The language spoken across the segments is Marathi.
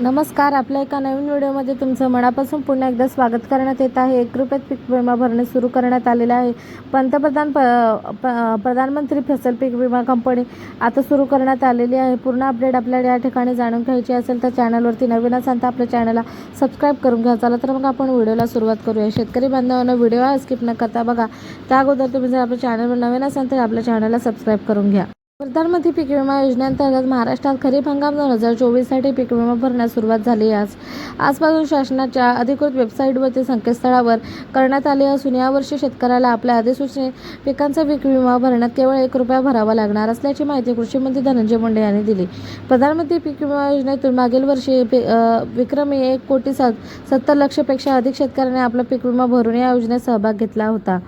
नमस्कार आपल्या एका नवीन व्हिडिओमध्ये तुमचं मनापासून पुन्हा एकदा स्वागत करण्यात येत आहे. एक रुपयात पीक विमा भरणे सुरू करण्यात आलेलं आहे. पंतप्रधान प प- प्रधानमंत्री फसल पीक विमा कंपनी आता सुरू करण्यात आलेली आहे. पूर्ण अपडेट आपल्याला या ठिकाणी जाणून घ्यायची असेल तर चॅनलवरती नवीन असाल तर आपल्या चॅनलला सबस्क्राईब करून घ्या. चला तर मग आपण व्हिडिओला सुरुवात करूया. शेतकरी बांधवांना व्हिडिओ स्किप न करता बघा. त्या अगोदर तुम्ही जर आपल्या चॅनलवर नवीन असाल तर आपल्या चॅनलला सबस्क्राईब करून घ्या. प्रधानमंत्री पीक विमा योजनेअंतर्गत महाराष्ट्रात खरीप हंगाम दोन हजार चोवीससाठी पीक विमा भरण्यास सुरुवात झाली आज आजपासून शासनाच्या अधिकृत वेबसाईटवरती संकेतस्थळावर करण्यात आले असून यावर्षी शेतकऱ्याला आपल्या अधिसूचने पिकांचा पीक विमा भरण्यात केवळ एक रुपया भरावा लागणार असल्याची माहिती कृषीमंत्री धनंजय मुंडे यांनी दिली. प्रधानमंत्री पीक विमा योजनेतून मागील वर्षी विक्रमी एक कोटी सात सत्तर लक्षपेक्षा अधिक शेतकऱ्यांनी आपला पीक विमा भरून या योजनेत सहभाग घेतला होता.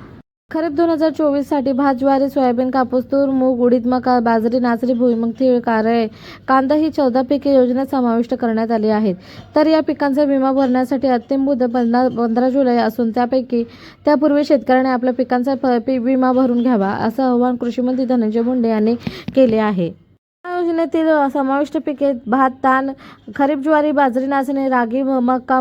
खरीप दोन हजार चोवीससाठी भात ज्वारी सोयाबीन कापूस तूर मूग उडीद मका बाजरी नाचरी भुईमुग तीळ कारळे कांदा ही चौदा पिके योजनेत समाविष्ट करण्यात आली आहेत. तर या पिकांचा विमा भरण्यासाठी अंतिम मुदत पंधरा पंधरा जुलै असून त्यापैकी त्यापूर्वी शेतकऱ्याने आपल्या पिकांचा प- विमा भरून घ्यावा असं आवाहन कृषीमंत्री धनंजय मुंडे यांनी केले आहे. योजनेतील समाविष्ट पिके भात ताण खरीप ज्वारी बाजरी नाचणी रागी मका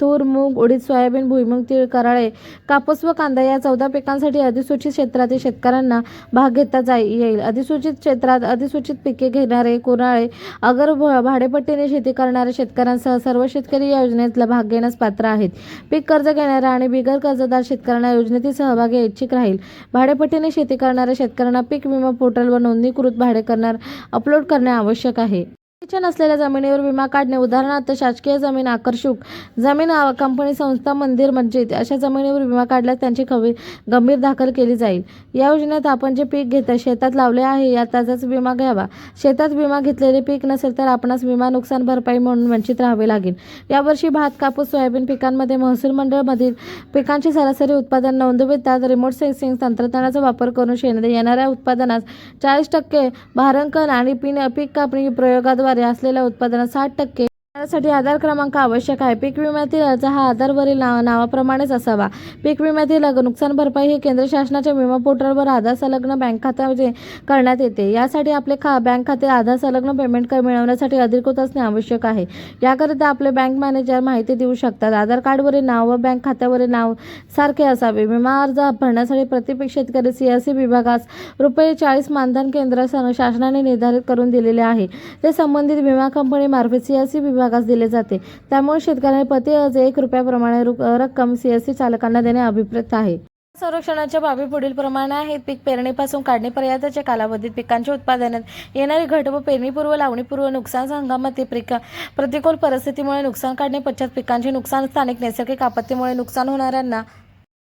तूर मूग उडीद सोयाबीन भुईमूग तीळ कराळे कापूस व कांदा या चौदा पिकांसाठी अधिसूचित क्षेत्रातील शेतकऱ्यांना भाग घेता जाई येईल. अधिसूचित क्षेत्रात अधिसूचित पिके घेणारे कुराळे अगर भाडेपट्टीने शेती करणाऱ्या शेतकऱ्यांसह सर्व शेतकरी या योजनेतला भाग घेण्यास पात्र आहेत. पीक कर्ज घेणाऱ्या आणि बिगर कर्जदार शेतकऱ्यांना योजनेतील सहभागी इच्छुक राहील. भाडेपट्टीने शेती करणाऱ्या शेतकऱ्यांना पीक विमा पोर्टलवर नोंदणीकृत भाडे करणार अपलोड करणे आवश्यक आहे. शेतीच्या नसलेल्या जमिनीवर विमा काढणे उदाहरणार्थ शासकीय जमीन आकर्षक जमीन कंपनी संस्था मंदिर मस्जिद अशा जमिनीवर विमा काढल्यास त्यांची खवी गंभीर दाखल केली जाईल. या योजनेत आपण जे पीक घेता शेतात लावले आहे या त्याचाच विमा घ्यावा. शेतात विमा घेतलेले पीक नसेल तर आपणास विमा नुकसान भरपाई म्हणून वंचित राहावे लागेल. यावर्षी भात कापूस सोयाबीन पिकांमध्ये महसूल मंडळमधील पिकांची सरासरी उत्पादन नोंदवितात रिमोट सेन्सिंग तंत्रज्ञानाचा वापर करून शेण येणाऱ्या उत्पादनास चाळीस टक्के भारांकन आणि पिन पीक कापणी प्रयोगाद्वारे असलेल्या उत्पादनात साठ टक्के त्यासाठी आधार क्रमांक आवश्यक आहे. पीक विम्यातील अर्ज हा आधारवरील नाव नावाप्रमाणेच असावा. पीक विम्यातील नुकसान भरपाई ही केंद्र शासनाच्या विमा पोर्टलवर आधार संलग्न बँक खात्यामध्ये करण्यात येते. यासाठी आपले खा बँक खाते आधार संलग्न पेमेंट कर मिळवण्यासाठी अधिकृत असणे आवश्यक आहे. याकरिता आपले बँक मॅनेजर माहिती देऊ शकतात. आधार कार्डवरील नाव व बँक खात्यावरील नाव सारखे असावे. विमा अर्ज भरण्यासाठी प्रत्येक शेतकरी सीएससी विभागास रुपये चाळीस मानधन केंद्र शासनाने निर्धारित करून दिलेले आहे. ते संबंधित विमा कंपनीमार्फत सी एस सी विभागात विभागास दिले जाते. त्यामुळे शेतकऱ्यांनी प्रति अर्ज एक रुपयाप्रमाणे रक्कम सीएससी चालकांना देणे अभिप्रेत आहे. संरक्षणाच्या बाबी पुढील प्रमाणे आहेत. पीक पेरणीपासून काढणीपर्यंतच्या कालावधीत पिकांच्या उत्पादनात येणारी घट व पेरणीपूर्व लावणीपूर्व नुकसान हंगामातील पिका प्रतिकूल परिस्थितीमुळे नुकसान काढणे पश्चात पिकांचे नुकसान स्थानिक नैसर्गिक आपत्तीमुळे नुकसान होणाऱ्यांना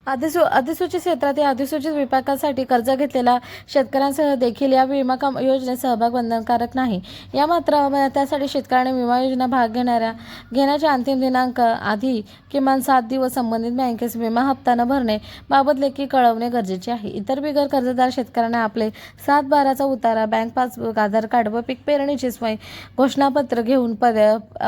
अधिसू अधिसूचित क्षेत्रातील अधिसूचित विभागासाठी कर्ज घेतलेल्या शेतकऱ्यांसह देखील या विमा कं योजनेत सहभाग बंधनकारक नाही. या मात्र त्यासाठी शेतकऱ्याने विमा योजना भाग घेणाऱ्या घेण्याच्या अंतिम दिनांक आधी किमान सात दिवस संबंधित बँकेस विमा हप्ता न भरणे बाबत लेखी कळवणे गरजेचे आहे. इतर बिगर कर्जदार शेतकऱ्यांना आपले सात बाराचा उतारा बँक पासबुक आधार कार्ड व पीक पेरणीचे स्वयं घोषणापत्र घेऊन पद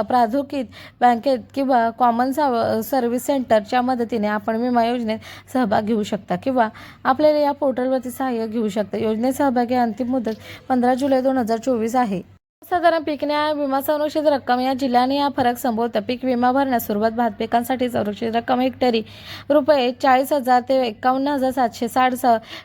प्राधिकृत बँकेत किंवा कॉमन साव सर्व्हिस सेंटरच्या मदतीने आपण विमा योजनेत सहभाग घेऊ शकता किंवा आपल्याला या पोर्टलवरती सहाय्य घेऊ शकता. योजनेत सहभागी अंतिम मुदत पंधरा जुलै दोन हजार चोवीस आहे. साधारण पीक न्याय विमा संरक्षित रक्कम या जिल्ह्याने हा फरक संभवता पीक विमा भरण्यास सुरुवात भात पिकांसाठी संरक्षित रक्कम हेक्टरी रुपये चाळीस हजार ते एकावन्न हजार सातशे साठ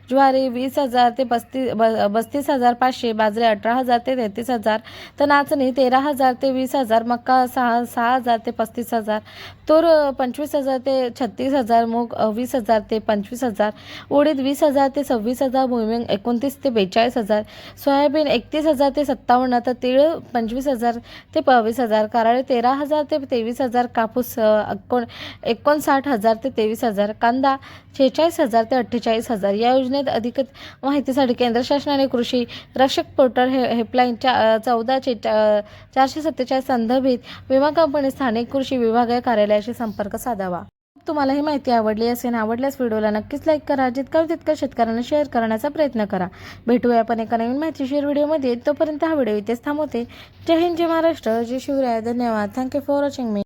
ज्वारी वीस हजार ते पस्तीस ब- बस्तीस हजार पाचशे बाजरी अठरा हजार ते तेहतीस हजार तर नाचणी तेरा हजार ते वीस हजार मक्का सहा सहा हजार ते पस्तीस हजार तूर पंचवीस हजार ते छत्तीस हजार मूग वीस हजार ते पंचवीस हजार उडीद वीस हजार ते सव्वीस हजार भुईमिंग एकोणतीस ते बेचाळीस हजार सोयाबीन एकतीस हजार ते सत्तावन्न तर तीळ पंचवीस हजार ते बावीस हजार कारळे तेरा हजार ते तेवीस हजार कापूस एकोण एकोणसाठ हजार ते तेवीस हजार कांदा शेहेचाळीस हजार ते अठ्ठेचाळीस हजार. या योजनेत अधिक माहितीसाठी केंद्र शासनाने कृषी रक्षक पोर्टल हे हेल्पलाईन चा चौदाशे चारशे सत्तेचाळीस संदर्भित विमा कंपनी स्थानिक कृषी विभागीय कार्यालयाशी संपर्क साधावा. तुम्हाला ही माहिती आवडली असेल आवडल्यास व्हिडिओला नक्कीच लाईक करा. जितका तितका शेतकऱ्यांना शेअर करण्याचा प्रयत्न करा. भेटूया आपण एका नवीन माहितीशीर व्हिडिओमध्ये. तोपर्यंत हा व्हिडिओ इथेच थांबवते. जय हिंद जय महाराष्ट्र. जय शिवराय. धन्यवाद. Thank you for watching me